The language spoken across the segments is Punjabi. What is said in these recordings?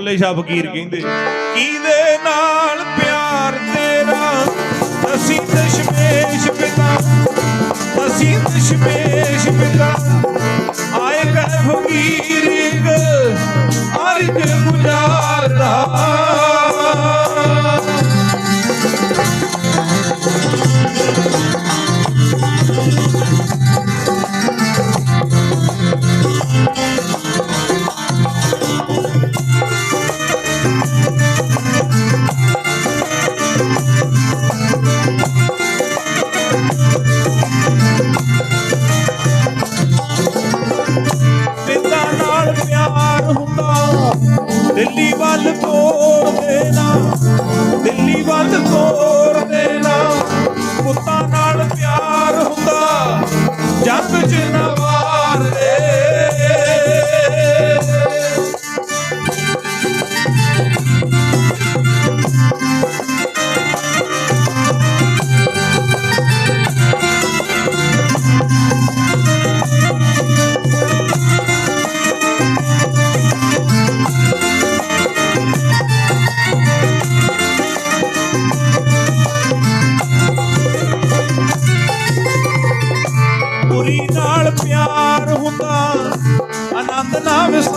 ਦੌਲੇ ਸ਼ਾਹ ਫਕੀਰ ਕਹਿੰਦੇ, ਕਿਹਦੇ ਨਾਲ ਪਿਆਰ ਤੇਰਾ? ਅਸੀਂ ਦਸ਼ਮੇਸ਼ ਪਿਤਾ, ਅਸੀਂ ਦਸ਼ਮੇਸ਼ ਪਿਤਾ। ਆਏ ਕਹਿ ਫਕੀਰ ਇੱਕ ਅਰਜ ਗੁਜ਼ਾਰਦਾ।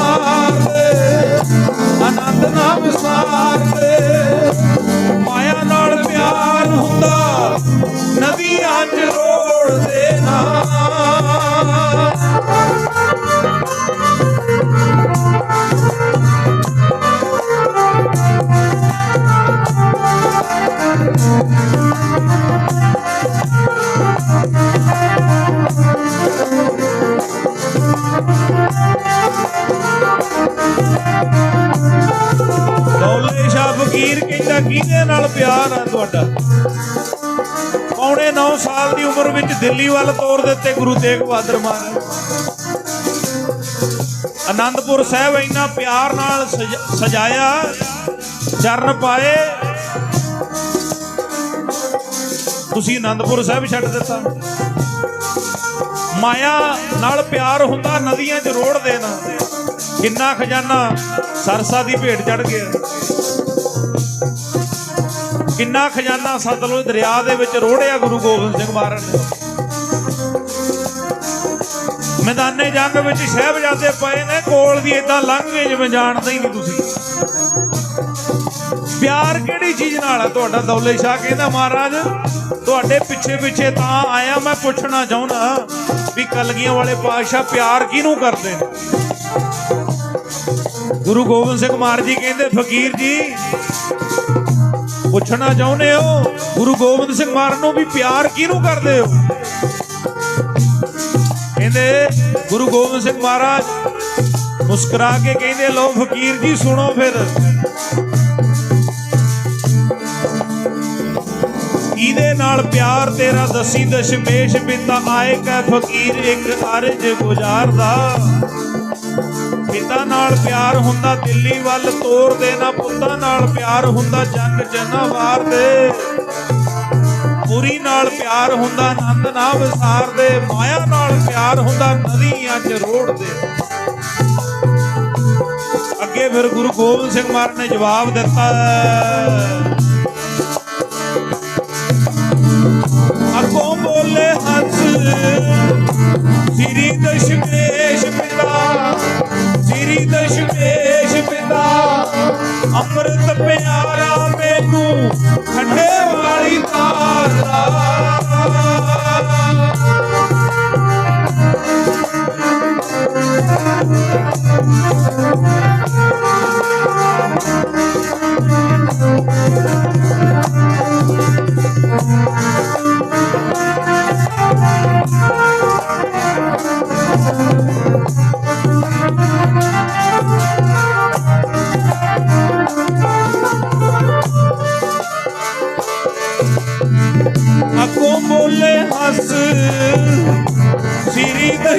ਨਾ ਵਿਸਾਰ ਦੇ ਆਨੰਦ ਨਾ ਵਿਸਾਰ ਦੇ ਫਕੀਰ ਕਿਹਦੇ ਨਾਲ ਪਿਆਰ ਆ ਤੁਹਾਡਾ? ਪੌਣੇ 9 ਸਾਲ ਦੀ ਉਮਰ ਵਿੱਚ ਦਿੱਲੀ ਵੱਲ ਤੋਰ ਦਿੱਤੇ ਗੁਰੂ ਤੇਗ ਬਹਾਦਰ ਮਹਾਰਾਜ। ਆਨੰਦਪੁਰ ਸਾਹਿਬ ਇੰਨਾ ਪਿਆਰ ਨਾਲ ਸਜਾਇਆ, ਚਰਨ ਪਾਏ। ਤੁਸੀਂ ਆਨੰਦਪੁਰ ਸਾਹਿਬ ਛੱਡ ਦਿੱਤਾ। ਮਾਇਆ ਨਾਲ ਪਿਆਰ ਹੁੰਦਾ, ਨਦੀਆਂ 'ਚ ਰੋੜ ਦੇਣਾ। ਕਿੰਨਾ ਖਜ਼ਾਨਾ ਸਰਸਾ ਦੀ ਭੇਟ ਚੜ ਗਿਆ। ਕਿੰਨਾ ਖਜ਼ਾਨਾ ਸਤਲੁਜ ਦਰਿਆ ਦੇ ਵਿੱਚ ਰੋੜਿਆ ਗੁਰੂ ਗੋਬਿੰਦ ਸਿੰਘ ਮਹਾਰਾਜ ਨੇ। ਮੈਦਾਨੇ ਜੰਗ ਵਿੱਚ ਸਹਿਬਜ਼ਾਦੇ ਪਏ ਨੇ, ਕੋਲ ਦੀ ਇਦਾਂ ਲੰਘ ਗਏ ਜਿਵੇਂ ਜਾਣਦੇ ਹੀ ਨਹੀਂ ਤੁਸੀਂ। ਪਿਆਰ ਕਿਹੜੀ ਚੀਜ਼ ਨਾਲ ਹੈ ਤੁਹਾਡਾ ਦੌਲੇ ਸ਼ਾਹ ਕਹਿੰਦਾ, ਮਹਾਰਾਜ, ਤੁਹਾਡੇ ਪਿੱਛੇ ਪਿੱਛੇ ਤਾਂ ਆਇਆ ਮੈਂ ਪੁੱਛਣਾ ਚਾਹੁੰਦਾ ਵੀ ਕਲਗੀਆਂ ਵਾਲੇ ਪਾਤਸ਼ਾਹ ਪਿਆਰ ਕਿਹਨੂੰ ਕਰਦੇ ਨੇ? ਗੁਰੂ ਗੋਬਿੰਦ ਸਿੰਘ ਮਹਾਰਾਜ ਜੀ ਕਹਿੰਦੇ, ਫਕੀਰ ਜੀ ਪੁੱਛਣਾ ਚਾਹੁੰਦੇ ਹੋ? ਗੁਰੂ ਗੋਬਿੰਦ ਸਿੰਘ ਮਹਾਰਾਜ ਨੂੰ ਵੀ ਪਿਆਰ ਕਿਹਨੂੰ ਕਰਦੇ ਹੋ? ਕਹਿੰਦੇ, ਗੁਰੂ ਗੋਬਿੰਦ ਸਿੰਘ ਮਹਾਰਾਜ, ਮੁਸਕਰਾ ਕੇ ਕਹਿੰਦੇ ਲੋ ਫਕੀਰ ਜੀ, ਸੁਣੋ ਫਿਰ। ਇਹਦੇ ਨਾਲ ਪਿਆਰ ਤੇਰਾ ਦਸੀ ਦਸ਼ਮੇਸ਼ ਪਿਤਾ ਆਏ ਕਾ ਫਕੀਰ, ਇੱਕ ਅਰਜ ਗੁਜ਼ਾਰਦਾ। ਪਿਤਾ ਨਾਲ ਪਿਆਰ ਹੁੰਦਾ, ਦਿੱਲੀ ਵੱਲ ਤੋਰ ਦੇਣਾ, ਪੁੱਤਾਂ ਨਾਲ ਪਿਆਰ ਹੁੰਦਾ, ਜੰਗ ਜਨਾ ਦੇ। ਪੁਰੀ ਨਾਲ ਪਿਆਰ ਹੁੰਦਾ, ਆਨੰਦ ਨਾ ਵਿਸਾਰ ਦੇ। ਮਾਇਆ ਨਾਲ ਪਿਆਰ ਹੁੰਦਾ, ਨਦੀਆਂ 'ਚ ਰੋੜ ਦੇ। ਅੱਗੇ ਫਿਰ ਗੁਰੂ ਗੋਬਿੰਦ ਸਿੰਘ ਮਹਾਰਾਜ ਨੇ ਜਵਾਬ ਦਿੱਤਾ। ਸ੍ਰੀ ਦਸ਼ਮੇਸ਼ ਪਿਤਾ ਅੰਮ੍ਰਿਤ ਪਿਆਰਾ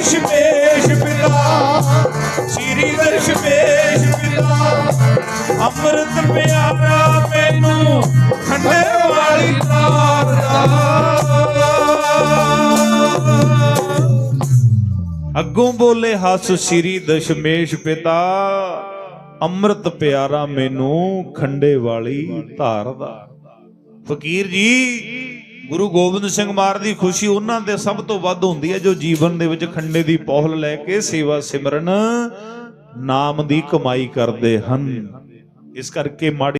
ਸ੍ਰੀ ਦਸ਼ਮੇਸ਼ ਪਿਤਾ, ਸ੍ਰੀ ਦਸ਼ਮੇਸ਼ ਪਿਤਾ। ਅੰਮ੍ਰਿਤ ਪਿਆਰਾ ਮੈਨੂੰ ਠੰਡੇ ਵਾਲੀ ਤਾਰ ਦਾ। ਅੱਗੋਂ ਬੋਲੇ ਹੱਸ ਸ੍ਰੀ ਦਸ਼ਮੇਸ਼ ਪਿਤਾ, ਅੰਮ੍ਰਿਤ ਪਿਆਰਾ ਮੈਨੂੰ ਖੰਡੇ ਵਾਲੀ ਧਾਰ ਦਾ। ਫਕੀਰ ਜੀ ਗੁਰੂ ਗੋਬਿੰਦ ਸਿੰਘ ਮਾਰ ਦੀ ਖੁਸ਼ੀ ਉਹਨਾਂ ਦੇ ਸਭ ਤੋਂ ਵੱਧ ਹੁੰਦੀ ਹੈ ਜੋ ਜੀਵਨ ਦੇ ਵਿੱਚ ਖੰਡੇ ਦੀ ਪੋਹਲ ਲੈ ਕੇ ਸੇਵਾ ਸਿਮਰਨ ਨਾਮ ਦੀ ਕਮਾਈ ਕਰਦੇ ਹਨ। ਇਸ ਕਰਕੇ ਮਾੜੀ